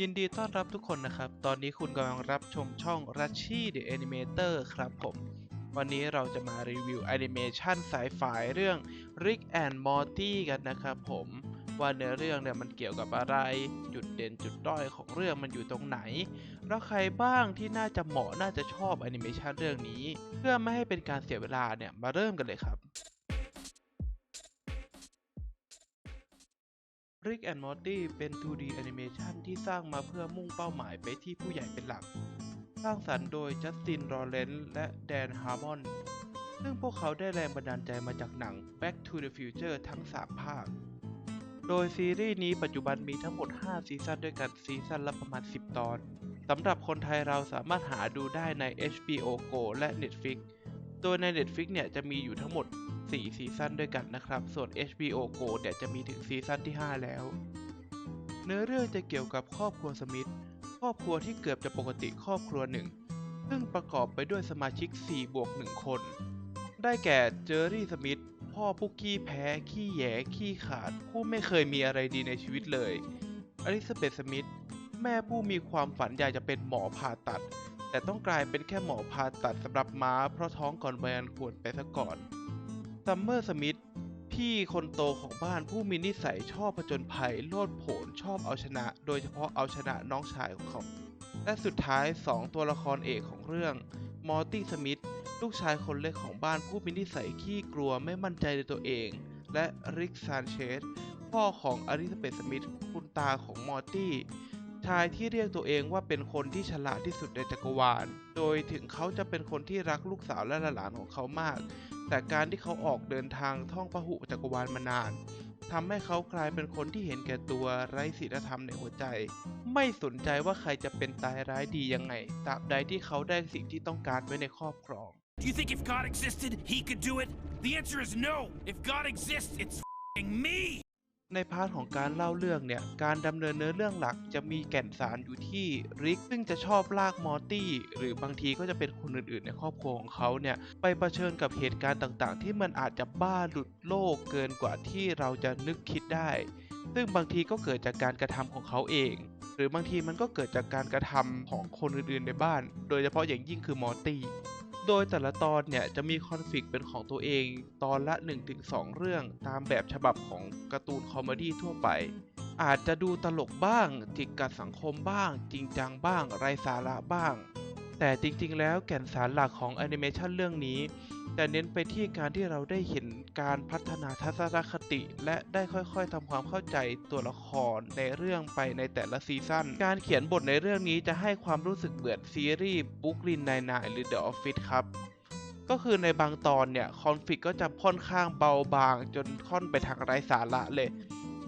ยินดีต้อนรับทุกคนนะครับ ตอนนี้คุณกำลังรับชมช่อง r a c h i the Animator ครับผม วันนี้เราจะมารีวิวแอนิเมชันสายฝายเรื่อง Rick and Morty กันนะครับผมว่าเนื้อเรื่องเนี่ยมันเกี่ยวกับอะไร จุดเด่นจุดด้อยของเรื่องมันอยู่ตรงไหน แล้วใครบ้างที่น่าจะเหมาะน่าจะชอบแอนิเมชันเรื่องนี้ เพื่อไม่ให้เป็นการเสียเวลาเนี่ยมาเริ่มกันเลยครับ Rick and Morty เป็น 2D Animation ที่สร้างมาเพื่อมุ่งเป้าหมายไปที่ผู้ใหญ่เป็นหลัก สร้างสรรค์โดยจัสติน รอเรนซ์ และแดน ฮาร์มอน ซึ่งพวกเขาได้แรงบันดาลใจมาจากหนัง Back to the Future ทั้ง 3 ภาค โดยซีรีส์นี้ปัจจุบันมีทั้งหมด 5 ซีซั่นด้วยกัน ซีซั่นละประมาณ 10 ตอน สำหรับคนไทยเราสามารถหาดูได้ใน HBO Go และ Netflix โดยใน Netflix เนี่ยจะมีอยู่ทั้งหมด 4 ซีซั่นด้วยกันนะครับ ส่วน HBO Go เนี่ยจะมีถึงซีซั่นที่ 5 แล้ว เนื้อเรื่องจะเกี่ยวกับครอบครัวสมิธ ครอบครัวที่เกือบจะปกติครอบครัวหนึ่ง ซึ่งประกอบไปด้วยสมาชิก 4 บวก 1 คน ได้แก่เจอร์รี่สมิธ พ่อผู้ขี้แพ้ ขี้แยขี้ขาด ผู้ไม่เคยมีอะไรดีในชีวิตเลย อลิซาเบธสมิธ แม่ผู้มีความฝันอยากจะเป็นหมอผ่าตัดแต่ต้องกลายเป็นแค่หมอผ่าตัดสำหรับม้าเพราะท้องก่อนวัยอันควรไปซะก่อน ซัมเมอร์สมิธพี่คนโตของบ้านผู้มีนิสัยชอบผจญภัย โลดโผนชอบเอาชนะ โดยเฉพาะเอาชนะน้องชายของเขา และสุดท้าย 2 ตัวละครเอกของเรื่องมอร์ตี้สมิธลูกชายคนเล็กของบ้านผู้มีนิสัยขี้กลัวไม่มั่นใจในตัวเอง และริกซานเชสพ่อของอลิซาเบธสมิธคุณตาของมอร์ตี้ ชายที่เรียกตัวเองว่าเป็นคนที่ฉลาดที่สุดในจักรวาล โดยถึงเขาจะเป็นคนที่รักลูกสาวและหลานของเขามาก แต่การที่เขาออกเดินทางท่องพหุจักรวาลมานานทำให้เขากลายเป็นคนที่เห็นแก่ตัวไร้ศีลธรรมในหัวใจ ไม่สนใจว่าใครจะเป็นตายร้ายดียังไงตราบใดที่เขาได้สิ่งที่ต้องการไว้ในครอบครอง Do you think if God existed, he could do it? The answer is no. If God exists, it's fing me. ในพาร์ทของการเล่าเรื่องเนี่ย การดำเนินเนื้อเรื่องหลักจะมีแก่นสารอยู่ที่ริก ซึ่งจะชอบลากมอร์ตี้หรือบางทีก็จะเป็นคนอื่นๆ ในครอบครัวของเขาเนี่ย ไปเผชิญกับเหตุการณ์ต่างๆ ที่มันอาจจะบ้าหลุดโลกเกินกว่าที่เราจะนึกคิดได้ ซึ่งบางทีก็เกิดจากการกระทำของเขาเอง หรือบางทีมันก็เกิดจากการกระทำของคนอื่นๆในบ้าน โดยเฉพาะอย่างยิ่งคือมอร์ตี้ โดยแต่ละตอนเนี่ยจะมีคอนฟ lict เป็นของตัวเองตอนละ 1-2 เรื่องตามแบบฉบับของการ์ตูนคอมเมดี้ทั่วไป อาจจะดูตลกบ้างจิกกัดสังคมบ้าง จริงจังบ้าง ไร้สาระบ้าง แต่จริงๆ แล้วแก่นสารหลักของแอนิเมชันเรื่องนี้จะเน้นไปที่การที่เราได้เห็นการพัฒนาทัศนคติ และได้ค่อยๆทำความเข้าใจตัวละครในเรื่องไปในแต่ละซีซั่น การเขียนบทในเรื่องนี้จะให้ความรู้สึกเหมือนซีรีส์ Brooklyn Nine-Nine หรือ The Office ครับก็คือในบางตอนเนี่ยคอนฟ lict ก็จะค่อนข้างเบาบางจนค่อนไปทางไร้สาระเลย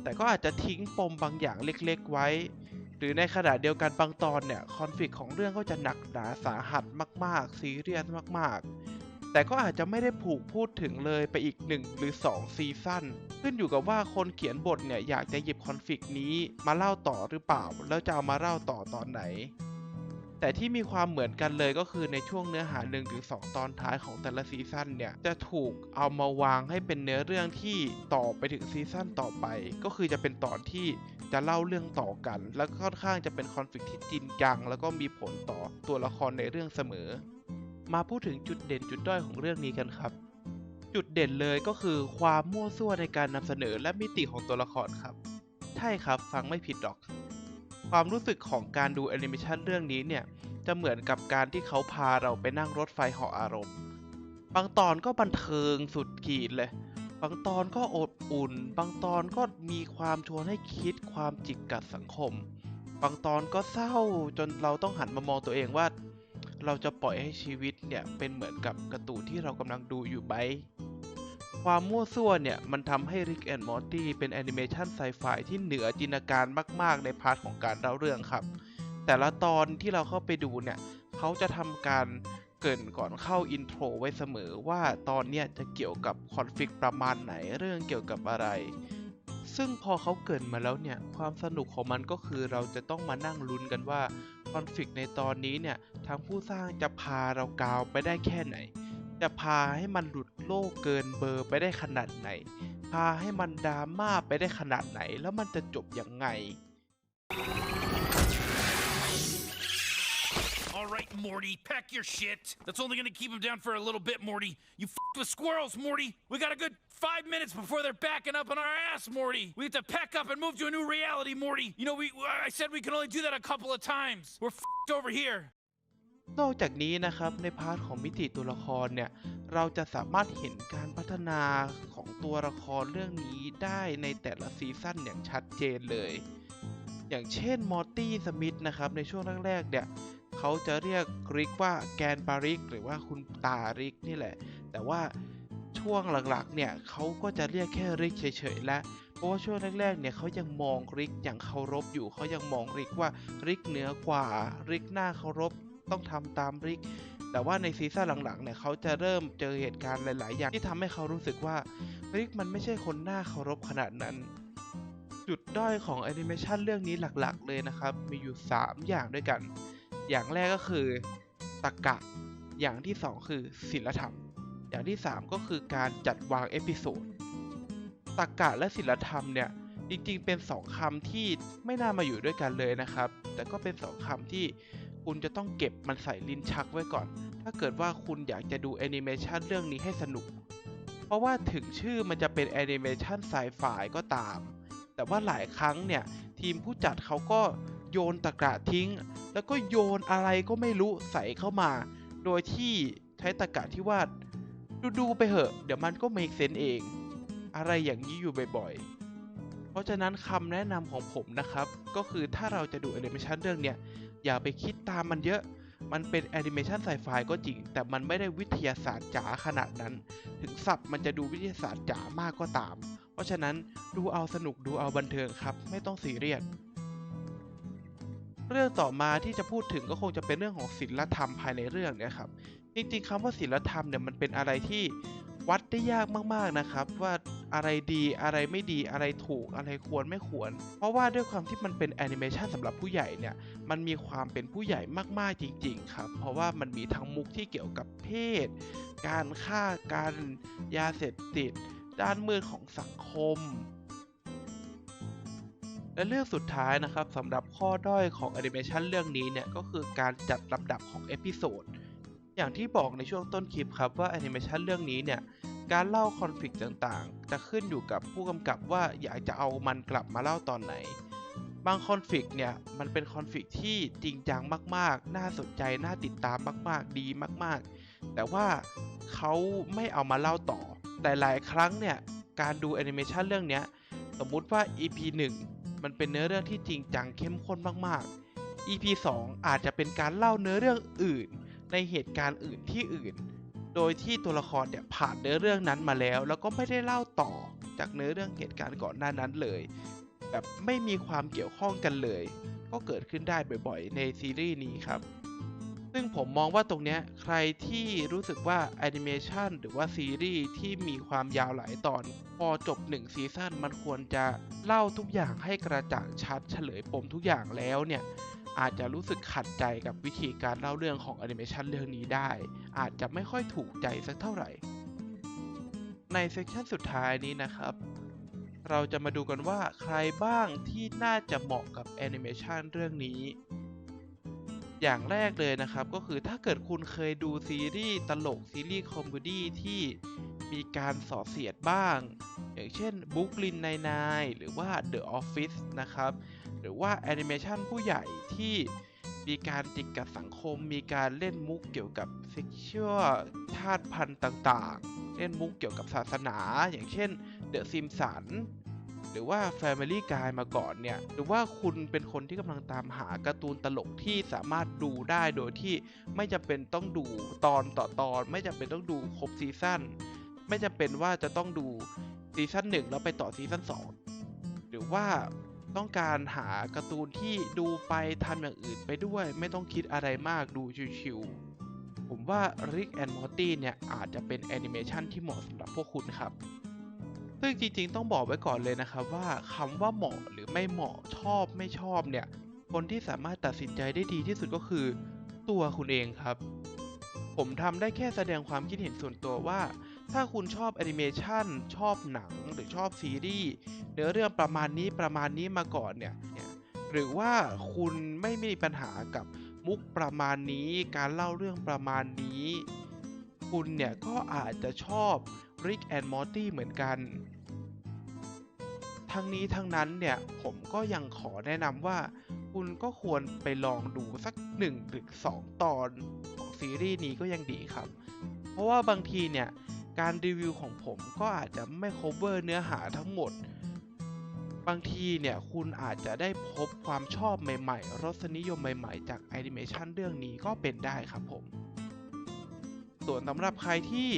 แต่ก็อาจจะทิ้งปมบางอย่างเล็กๆไว้ หรือในขณะเดียวกันบางตอนเนี่ยคอนฟ lict ของเรื่องก็จะหนักหนาสาหัสมาก ๆ ซีเรียสมาก ๆ แต่ก็อาจจะไม่ได้ผูกพูดถึงเลยไปอีก 1 หรือ 2 ซีซั่นขึ้นอยู่กับว่าคนเขียนบทเนี่ยอยากจะหยิบคอนฟ lict นี้มาเล่าต่อหรือเปล่า แล้วจะเอามาเล่าต่อตอนไหน แต่ที่มีความเหมือนกันเลยก็คือในช่วงเนื้อหา1-2ตอนท้ายของแต่ละซีซั่นเนี่ยจะถูกเอามาวางให้เป็นเนื้อเรื่องที่ต่อไปถึงซีซั่นต่อไป ก็คือจะเป็นตอนที่ จะเล่าเรื่องต่อกัน แล้วก็ค่อนข้างจะเป็นคอนฟ lict ที่จริงจัง แล้วก็มีผลต่อตัวละครในเรื่องเสมอ มาพูดถึงจุดเด่นจุดด้อยของเรื่องนี้กันครับ จุดเด่นเลยก็คือความมั่วซั่วในการนำเสนอและมิติของตัวละครครับ ใช่ครับฟังไม่ผิดหรอก ความรู้สึกของการดูแอนิเมชันเรื่องนี้เนี่ยจะเหมือนกับการที่เขาพาเราไปนั่งรถไฟเหาะอารมณ์ บางตอนก็บันเทิงสุดขีดเลย บางตอนก็อบอุ่น บางตอนก็มีความชวนให้คิดความจิกกัดสังคม บางตอนก็เศร้าจนเราต้องหันมามองตัวเองว่า เราจะปล่อยให้ชีวิตเนี่ยเป็นเหมือนกับกร์ตูที่เรากำลังดูอยู่ไหมความมั่วซั่วเนี่ยมันทำให้ Rick and Morty เป็นแอนิเมชันไซไฟที่เหนือจินตนาการมาก ๆ ในพาร์ทของการเล่าเรื่องครับ แต่ละตอนที่เราเข้าไปดูเนี่ยเขาจะทำการ กรินก่อนเข้าอินโทรไว้เสมอว่าตอนเนี้ยจะเกี่ยวกับคอนฟ lict ประมาณไหนเรื่องเกี่ยวกับอะไร ซึ่งพอเขาเกินมาแล้วเนี่ยความสนุกของมันก็คือเราจะต้องมานั่งลุ้นกันว่าคอนฟ lict ในตอนนี้เนี่ยทางผู้สร้างจะพาเรากาวไปได้แค่ไหน จะพาให้มันหลุดโลกเกินเบอร์ไปได้ขนาดไหน พาให้มันดราม่าไปได้ขนาดไหน แล้วมันจะจบยังไง All right, Morty. Pack your shit. That's only gonna keep him down for a little bit, Morty. You f***ed with squirrels, Morty. We got a good five minutes before they're backing up on our ass, Morty. We have to pack up and move to a new reality, Morty. You know, we I said we can only do that a couple of times. We're f***ed over here. นอกจากนี้นะครับในพาร์ทของมิติตัวละครเนี่ยเราจะสามารถเห็นการพัฒนาของตัวละครเรื่องนี้ได้ในแต่ละซีซั่นอย่างชัดเจนเลย อย่างเช่นมอร์ตี้สมิธนะครับในช่วงแรกๆเนี่ย เขาจะเรียกริกว่าแกนปาริก หรือว่าคุณตาริกนี่แหละ แต่ว่าช่วงหลักๆเนี่ยเขาก็จะเรียกแค่ริกเฉยๆและเพราะว่าช่วงแรกๆเนี่ยเขายังมองริกอย่างเคารพอยู่เขายังมองริกว่าริกเหนือกว่าริกหน่าเคารพต้องทำตามริก แต่ว่าในซีซั่นหลังๆเนี่ยเขาจะเริ่มเจอเหตุการณ์หลาย ๆ อย่างที่ทำให้เขารู้สึกว่าริกมันไม่ใช่คนหน่าเคารพขนาดนั้น จุดด้อยของแอนิเมชันเรื่องนี้หลักๆ เลยนะครับ มีอยู่ 3 อย่างด้วยกัน อย่างแรกก็คือตรกะ อย่างที่ 2 คือศิลธรรม อย่างที่ 3 ก็คือการจัดวางเอพิโซดตรกะและศิลธรรมเนี่ยจริงๆ เป็นสองคำที่ไม่น่ามาอยู่ด้วยกันเลยนะครับ แต่ก็เป็นสองคำที่คุณจะต้องเก็บมันใส่ลิ้นชักไว้ก่อน ถ้าเกิดว่าคุณอยากจะดูแอนิเมชันเรื่องนี้ให้สนุก เพราะว่าถึงชื่อมันจะเป็นแอนิเมชันไซไฟก็ตาม แต่ว่าหลายครั้งเนี่ย ทีมผู้จัดเขาก็ โยนตะกระทิ้ง แล้วก็โยนอะไรก็ไม่รู้ใส่เข้ามา โดยที่ใช้ตะกะที่ว่าดูดูๆไปเหอะ เดี๋ยวมันก็ make sense เอง อะไรอย่างนี้อยู่บ่อยๆ เพราะฉะนั้นคำแนะนำของผมนะครับ ก็คือถ้าเราจะดูแอนิเมชันเรื่องเนี้ยอย่าไปคิดตามมันเยอะ มันเป็นแอนิเมชันไซไฟก็จริง แต่มันไม่ได้วิทยาศาสตร์จ๋าขนาดนั้น ถึงศัพท์มันจะดูวิทยาศาสตร์จ๋ามากก็ตาม เพราะฉะนั้นดูเอาสนุกดูเอาบันเทิงครับ ไม่ต้องซีเรียส เรื่องต่อมาที่จะพูดถึงก็คงจะเป็นเรื่องของศีลธรรมภายในเรื่องเนี่ยครับ จริงๆคำว่าศีลธรรมเนี่ยมันเป็นอะไรที่วัดได้ยากมากๆนะครับ ว่าอะไรดีอะไรไม่ดีอะไรถูกอะไรควรไม่ควร เพราะว่าด้วยความที่มันเป็นแอนิเมชันสำหรับผู้ใหญ่เนี่ยมันมีความเป็นผู้ใหญ่มากๆจริง ๆ ครับ เพราะว่ามันมีทั้งมุกที่เกี่ยวกับเพศ การฆ่ากันยาเสพติด ด้านมืดของสังคม และเรื่องสุดท้ายนะครับสำหรับข้อด้อยของแอนิเมชันเรื่องนี้เนี่ยก็คือการจัดลำดับของเอพิโซดอย่างที่บอกในช่วงต้นคลิปครับว่าแอนิเมชันเรื่องนี้เนี่ยการเล่าคอนฟ lict ต่างๆ จะขึ้นอยู่กับผู้กำกับว่าอยากจะเอามันกลับมาเล่าตอนไหน บางคอนฟ lict เนี่ยมันเป็นคอนฟ lict ที่จริงจังมากๆ น่าสนใจน่าติดตามมากๆ ดีมากๆ แต่ว่าเขาไม่เอามาเล่าต่อแต่หลายครั้งเนี่ยการดูแอนิเมชันเรื่องนี้สมมุติว่า EP 1 มันเป็นเนื้อเรื่องที่จริงจังเข้มข้นมากๆ EP 2 อาจจะเป็นการเล่าเนื้อเรื่องอื่น ในเหตุการณ์อื่นที่อื่น โดยที่ตัวละครเนี่ยผ่านเนื้อเรื่องนั้นมาแล้ว แล้วก็ไม่ได้เล่าต่อจากเนื้อเรื่องเหตุการณ์ก่อนหน้านั้นเลย แบบไม่มีความเกี่ยวข้องกันเลย ก็เกิดขึ้นได้บ่อยๆ ในซีรีส์นี้ครับ ซึ่งผมมองว่าตรงเนี้ยใครที่รู้สึกว่าแอนิเมชันหรือว่าซีรีส์ที่มีความยาวหลายตอน พอจบหนึ่งซีซั่นมันควรจะเล่าทุกอย่างให้กระจ่างชัดเฉลยปมทุกอย่างแล้วเนี่ยอาจจะรู้สึกขัดใจกับวิธีการเล่าเรื่องของแอนิเมชันเรื่องนี้ได้ อาจจะไม่ค่อยถูกใจสักเท่าไหร่ ในเซสชันสุดท้ายนี้นะครับ เราจะมาดูกันว่าใครบ้างที่น่าจะเหมาะกับแอนิเมชันเรื่องนี้ อย่างแรกเลยนะครับก็คือถ้าเกิดคุณเคยดูซีรีส์ตลกซีรีส์คอมเมดี้ที่มีการสอเสียดบ้าง อย่างเช่น Brooklyn n i หรือว่า The Office นะครับ หรือว่าแอนิเมชันผู้ใหญ่ที่มีการจิกกัดสังคม มีการเล่นมุกเกี่ยวกับเซ็กชวลชาติพันธุ์ต่างๆ เล่นมุกเกี่ยวกับศาสนา อย่างเช่น The Simpsons หรือว่า Family Guy มาก่อนเนี่ยหรือว่าคุณเป็นคนที่กำลังตามหาการ์ตูนตลกที่สามารถดูได้โดยที่ไม่จำเป็นต้องดูตอนต่อตอน ไม่จำเป็นต้องดูครบซีซั่นไม่จำเป็นว่าจะต้องดูซีซั่นหนึ่งแล้วไปต่อซีซั่นสองหรือว่าต้องการหาการ์ตูนที่ดูไปทำอย่างอื่นไปด้วย ไม่ต้องคิดอะไรมากดูชิวๆผมว่า Rick and Morty เนี่ยอาจจะเป็นแอนิเมชันที่เหมาะสำหรับพวกคุณครับ ซึ่งจริงๆต้องบอกไว้ก่อนเลยนะครับว่าคำว่าเหมาะหรือไม่เหมาะชอบไม่ชอบเนี่ย คนที่สามารถตัดสินใจได้ดีที่สุดก็คือ ตัวคุณเองครับ ผมทำได้แค่แสดงความคิดเห็นส่วนตัวว่า ถ้าคุณชอบแอนิเมชันชอบหนังหรือชอบซีรีส์เนื้อเรื่องประมาณนี้ประมาณนี้มาก่อนเนี่ยเนี่ยหรือว่าคุณไม่มีปัญหากับมุกประมาณนี้ การเล่าเรื่องประมาณนี้ คุณเนี่ยก็อาจจะชอบ Rick and Morty เหมือนกัน ทั้งนี้ทั้งนั้นเนี่ยผมก็ยังขอแนะนำว่า คุณก็ควรไปลองดูสักหนึ่งหรือสองตอนของซีรีส์นี้ก็ยังดีครับ เพราะว่าบางทีเนี่ยการรีวิวของผมก็อาจจะไม่ cover เนื้อหาทั้งหมด บางทีเนี่ยคุณอาจจะได้พบความชอบใหม่ๆ รสนิยมใหม่ๆ จากแอนิเมชันเรื่องนี้ก็เป็นได้ครับผม ส่วนสำหรับใครที่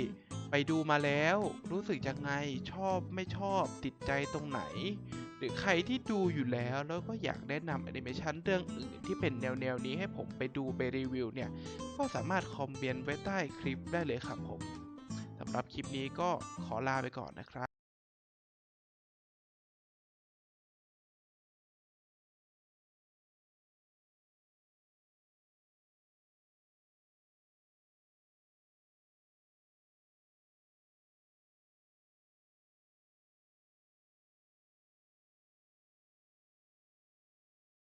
ไปดูมาแล้วรู้สึกยังไงชอบไม่ชอบติดใจตรงไหน หรือใครที่ดูอยู่แล้วแล้วก็อยากแนะนำแอนิเมชันเรื่องอื่นที่เป็นแนวแนวนี้ให้ผมไปดูไปรีวิวเนี่ย ก็สามารถคอมเมนต์ไว้ใต้คลิปได้เลยครับผมสำหรับคลิปนี้ก็ขอลาไปก่อนนะครับ